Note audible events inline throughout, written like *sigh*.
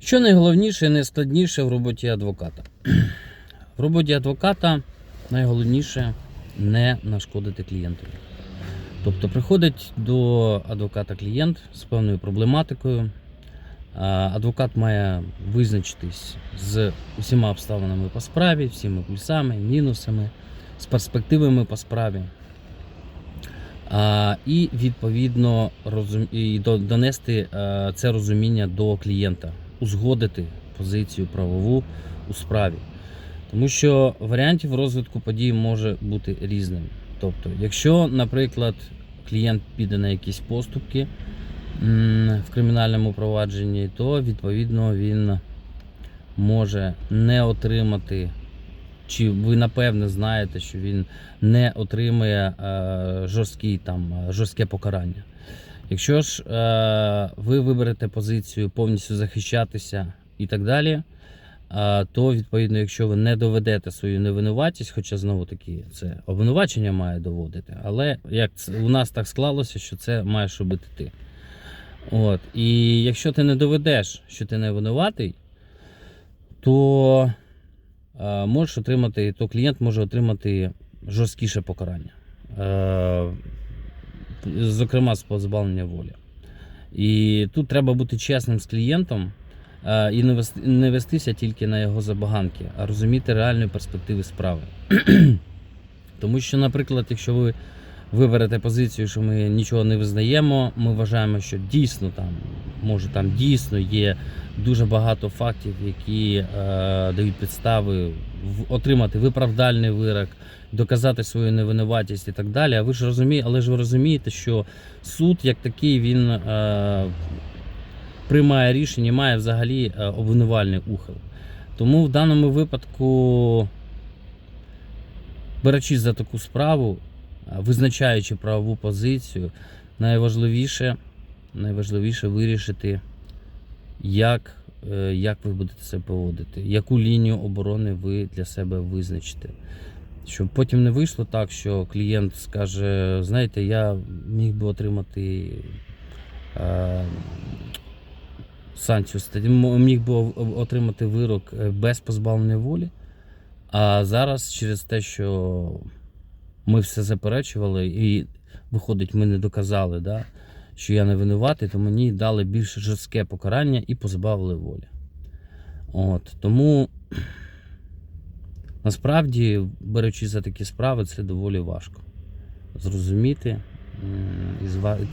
Що найголовніше і найскладніше в роботі адвоката? В роботі адвоката найголовніше не нашкодити клієнтові. Тобто приходить до адвоката клієнт з певною проблематикою. Адвокат має визначитись з усіма обставинами по справі, всіми плюсами, мінусами, з перспективами по справі. І відповідно донести це розуміння до клієнта, узгодити позицію правову у справі. Тому що варіантів розвитку подій може бути різним. Тобто, якщо, наприклад, клієнт піде на якісь поступки в кримінальному провадженні, то відповідно він може не отримати, чи ви напевне знаєте, що він не отримує е, жорсткий, там, е, жорстке покарання. Якщо ж е, ви виберете позицію повністю захищатися і так далі, то відповідно, якщо ви не доведете свою невинуватість, хоча знову таки це обвинувачення має доводити, але як це, у нас так склалося, що це маєш робити ти. От. І якщо ти не доведеш, що ти не винуватий, то можеш отримати, то клієнт може отримати жорсткіше покарання. Е, зокрема, з позбавлення волі. І тут треба бути чесним з клієнтом е, і не вестися тільки на його забаганки, а розуміти реальні перспективи справи. *clears throat* Тому що, наприклад, якщо ви виберете позицію, що ми нічого не визнаємо, ми вважаємо, що дійсно там, може там дійсно є дуже багато фактів, які е, дають підстави отримати виправдальний вирок, доказати свою невинуватість і так далі. А ви ж розумієте, але ж ви розумієте, що суд як такий він е, приймає рішення, має взагалі е, обвинувальний ухил. Тому в даному випадку, беручись за таку справу, е, визначаючи правову позицію, найважливіше, найважливіше вирішити, як, е, як ви будете себе поводити, яку лінію оборони ви для себе визначите. Щоб потім не вийшло так, що клієнт скаже: знаєте, я міг би отримати е, санкцію міг би отримати вирок е, без позбавлення волі. А зараз через те, що ми все заперечували, і виходить, ми не доказали, да, що я не винуватий, то мені дали більш жорстке покарання і позбавили волі. От, тому насправді, беручи за такі справи, це доволі важко. Зрозуміти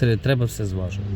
і треба все зважувати.